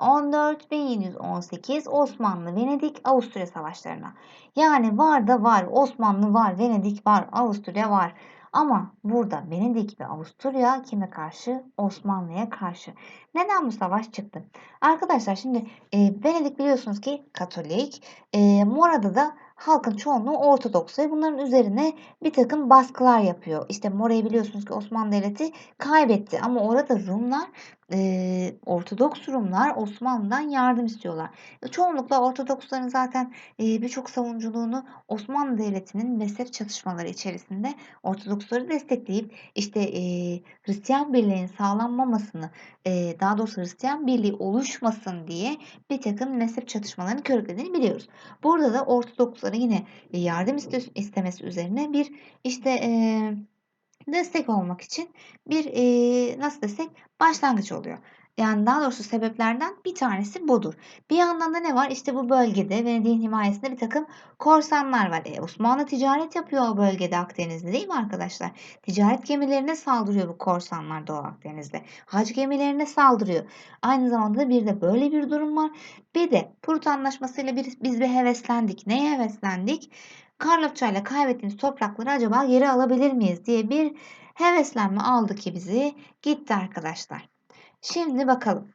1714, 1718 Osmanlı, Venedik, Avusturya savaşlarına. Yani var da var, Osmanlı var, Venedik var, Avusturya var. Ama burada Venedik ve Avusturya kime karşı? Osmanlı'ya karşı. Neden bu savaş çıktı? Arkadaşlar şimdi e, Venedik biliyorsunuz ki Katolik. E, Mora'da da halkın çoğunluğu Ortodoks ve bunların üzerine bir takım baskılar yapıyor. İşte Mora'yı biliyorsunuz ki Osmanlı Devleti kaybetti ama orada Rumlar e, Ortodoks Rumlar Osmanlı'dan yardım istiyorlar. E, çoğunlukla Ortodoksların zaten e, birçok savunuculuğunu Osmanlı Devleti'nin mezhep çatışmaları içerisinde Ortodoksları destekleyip işte e, Hristiyan birliğinin sağlanmamasını e, daha doğrusu Hristiyan birliği oluşmasın diye bir takım mezhep çatışmalarını körüklediğini biliyoruz. Burada da Ortodokslara yine yardım istemesi üzerine bir işte e, destek olmak için bir e, nasıl desek başlangıç oluyor. Yani daha doğrusu sebeplerden bir tanesi budur. Bir yandan da ne var? İşte bu bölgede Venedik'in himayesinde bir takım korsanlar var. E, Osmanlı ticaret yapıyor o bölgede Akdeniz'de değil mi arkadaşlar? Ticaret gemilerine saldırıyor bu korsanlar Doğu Akdeniz'de. Hac gemilerine saldırıyor. Aynı zamanda bir de böyle bir durum var. Bir de Prut Anlaşması'yla biz, bir heveslendik. Neye heveslendik? Karlofça ile kaybettiğimiz toprakları acaba geri alabilir miyiz diye bir heveslenme aldı ki bizi gitti arkadaşlar. Şimdi bakalım.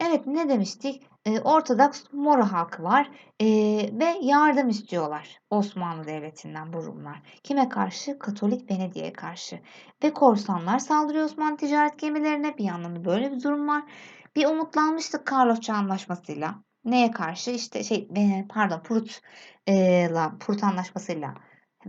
Evet ne demiştik? Ee, Ortodoks Moro halkı var ee, ve yardım istiyorlar Osmanlı Devleti'nden bu Rumlar. Kime karşı? Katolik Venedik'e karşı. Ve korsanlar saldırıyor Osmanlı ticaret gemilerine. Bir yandan da böyle bir durum var. Bir umutlanmıştık Karlofça Anlaşması'yla. Neye karşı? İşte şey pardon Prut e, Prut Anlaşması'yla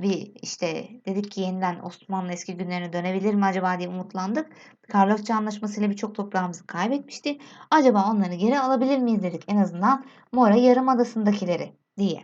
bir işte dedik ki yeniden Osmanlı eski günlerine dönebilir mi acaba diye umutlandık. Karlofça Anlaşması'yla birçok toprağımızı kaybetmişti. Acaba onları geri alabilir miyiz dedik en azından Mora Yarımadası'ndakileri diye.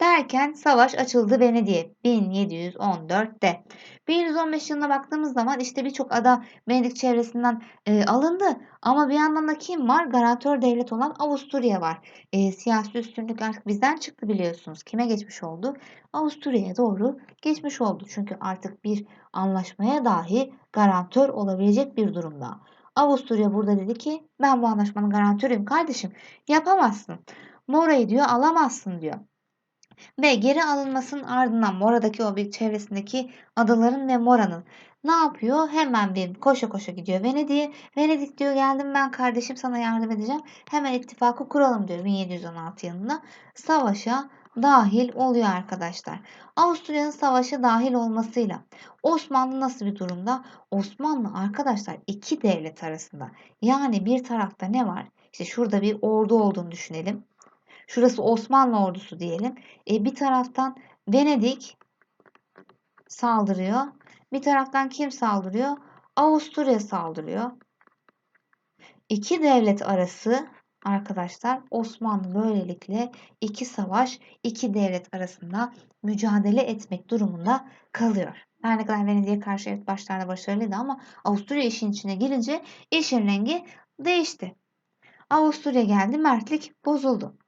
Derken savaş açıldı Venedik'e 1714'te. 1115 yılına baktığımız zaman işte birçok ada Venedik çevresinden e, alındı. Ama bir yandan da kim var? Garantör devlet olan Avusturya var. E, siyasi üstünlük artık bizden çıktı biliyorsunuz. Kime geçmiş oldu? Avusturya'ya doğru geçmiş oldu. Çünkü artık bir anlaşmaya dahi garantör olabilecek bir durumda. Avusturya burada dedi ki ben bu anlaşmanın garantörüyüm kardeşim. Yapamazsın. Mora'yı diyor alamazsın diyor. Ve geri alınmasının ardından Mora'daki o bir çevresindeki adaların ve Mora'nın ne yapıyor? Hemen bir koşa koşa gidiyor Venedik'e. Venedik diyor geldim ben kardeşim sana yardım edeceğim. Hemen ittifakı kuralım diyor 1716 yılında. Savaşa dahil oluyor arkadaşlar. Avusturya'nın savaşa dahil olmasıyla Osmanlı nasıl bir durumda? Osmanlı arkadaşlar iki devlet arasında. Yani bir tarafta ne var? İşte şurada bir ordu olduğunu düşünelim. Şurası Osmanlı ordusu diyelim. E, bir taraftan Venedik saldırıyor. Bir taraftan kim saldırıyor? Avusturya saldırıyor. İki devlet arası arkadaşlar Osmanlı böylelikle iki savaş, iki devlet arasında mücadele etmek durumunda kalıyor. Her ne kadar Venedik'e karşı evet başlarda başarılıydı ama Avusturya işin içine girince işin rengi değişti. Avusturya geldi, mertlik bozuldu.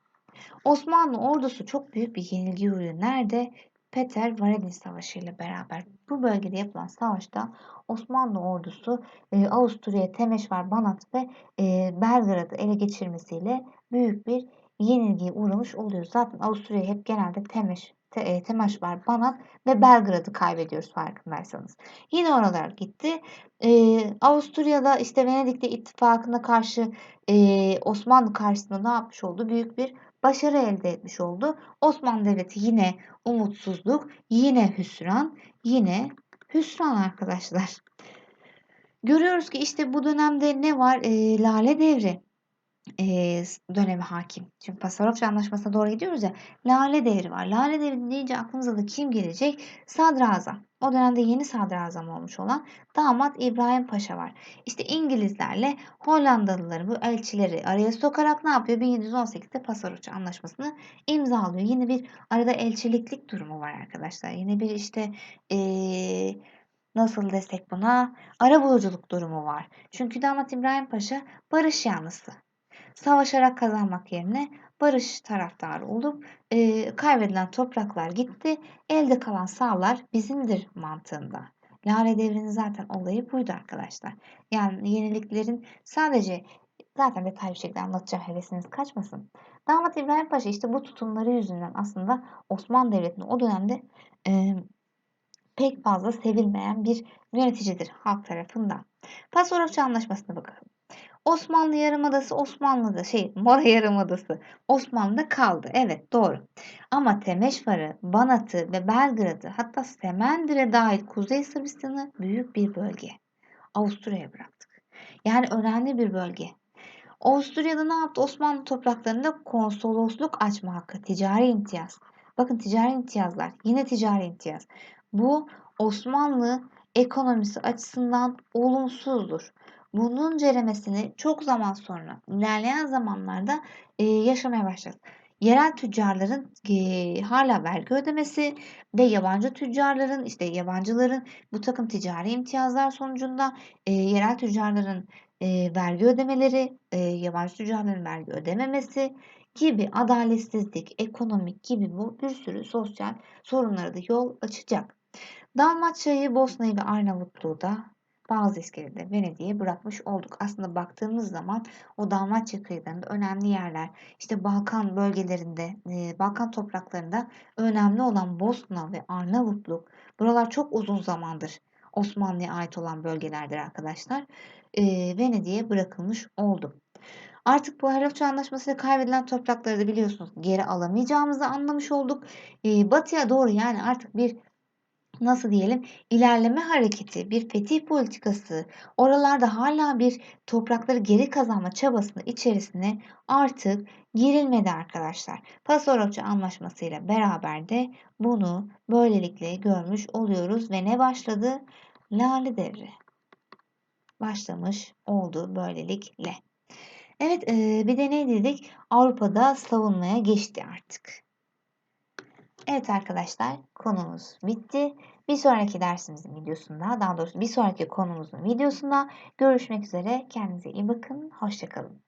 Osmanlı ordusu çok büyük bir yenilgi uğruyor. Nerede? Peter Varadin Savaşı ile beraber bu bölgede yapılan savaşta Osmanlı ordusu e, Avusturya, Temeşvar, Banat ve e, Belgrad'ı ele geçirmesiyle büyük bir yenilgiye uğramış oluyor. Zaten Avusturya hep genelde Temeş, te, e, Temeşvar, Banat ve Belgrad'ı kaybediyoruz farkındaysanız. Yine oralar gitti. E, Avusturya'da işte Venedik'te ittifakına karşı e, Osmanlı karşısında ne yapmış oldu? Büyük bir başarı elde etmiş oldu. Osmanlı Devleti yine umutsuzluk, yine hüsran, yine hüsran arkadaşlar. Görüyoruz ki işte bu dönemde ne var? E, Lale Devri e, dönemi hakim. Şimdi Pasarofça Anlaşması'na doğru gidiyoruz ya. Lale Devri var. Lale Devri deyince aklımıza da kim gelecek? Sadrazam. O dönemde yeni sadrazam olmuş olan damat İbrahim Paşa var. İşte İngilizlerle Hollandalıları bu elçileri araya sokarak ne yapıyor? 1718'de Pasarofça Anlaşması'nı imzalıyor. Yine bir arada elçiliklik durumu var arkadaşlar. Yine bir işte ee, nasıl desek buna ara buluculuk durumu var. Çünkü damat İbrahim Paşa barış yanlısı savaşarak kazanmak yerine barış taraftarı olup e, kaybedilen topraklar gitti, elde kalan sağlar bizimdir mantığında. Lale devrinin zaten olayı buydu arkadaşlar. Yani yeniliklerin sadece Zaten detaylı bir şekilde anlatacağım hevesiniz kaçmasın. Damat İbrahim Paşa işte bu tutumları yüzünden aslında Osmanlı Devleti'nin o dönemde e, pek fazla sevilmeyen bir yöneticidir halk tarafından. Pasarofçu Anlaşması'na bakalım. Osmanlı Yarımadası Osmanlı'da şey Mora Yarımadası Osmanlı'da kaldı. Evet doğru. Ama Temeşvar'ı, Banat'ı ve Belgrad'ı hatta Semendir'e dahil Kuzey Sırbistan'ı büyük bir bölge. Avusturya'ya bıraktık. Yani önemli bir bölge. Avusturya'da ne yaptı? Osmanlı topraklarında konsolosluk açma hakkı, ticari imtiyaz. Bakın ticari imtiyazlar, yine ticari imtiyaz. Bu Osmanlı ekonomisi açısından olumsuzdur. Bunun ceremesini çok zaman sonra, ilerleyen zamanlarda e, yaşamaya başladık. Yerel tüccarların e, hala vergi ödemesi ve yabancı tüccarların, işte yabancıların bu takım ticari imtiyazlar sonucunda e, yerel tüccarların e, vergi ödemeleri, e, yabancı tüccarların vergi ödememesi gibi adaletsizlik, ekonomik gibi bu bir sürü sosyal sorunlara da yol açacak. Dalmaçya'yı, Bosna'yı ve Arnavutluğu da bazı iskelede Venedik'e bırakmış olduk. Aslında baktığımız zaman o Dalmaçya kıyılarında önemli yerler, işte Balkan bölgelerinde, e, Balkan topraklarında önemli olan Bosna ve Arnavutluk, buralar çok uzun zamandır Osmanlı'ya ait olan bölgelerdir arkadaşlar. E, Venedik'e bırakılmış oldu. Artık bu Harapça Anlaşması'yla kaybedilen toprakları da biliyorsunuz geri alamayacağımızı anlamış olduk. E, batıya doğru yani artık bir nasıl diyelim ilerleme hareketi, bir fetih politikası, oralarda hala bir toprakları geri kazanma çabasının içerisine artık girilmedi arkadaşlar. Pasarofça Anlaşması ile beraber de bunu böylelikle görmüş oluyoruz ve ne başladı? Lale Devri başlamış oldu böylelikle. Evet bir de ne dedik? Avrupa'da savunmaya geçti artık. Evet arkadaşlar konumuz bitti. Bir sonraki dersimizin videosunda daha doğrusu bir sonraki konumuzun videosunda görüşmek üzere. Kendinize iyi bakın. Hoşçakalın.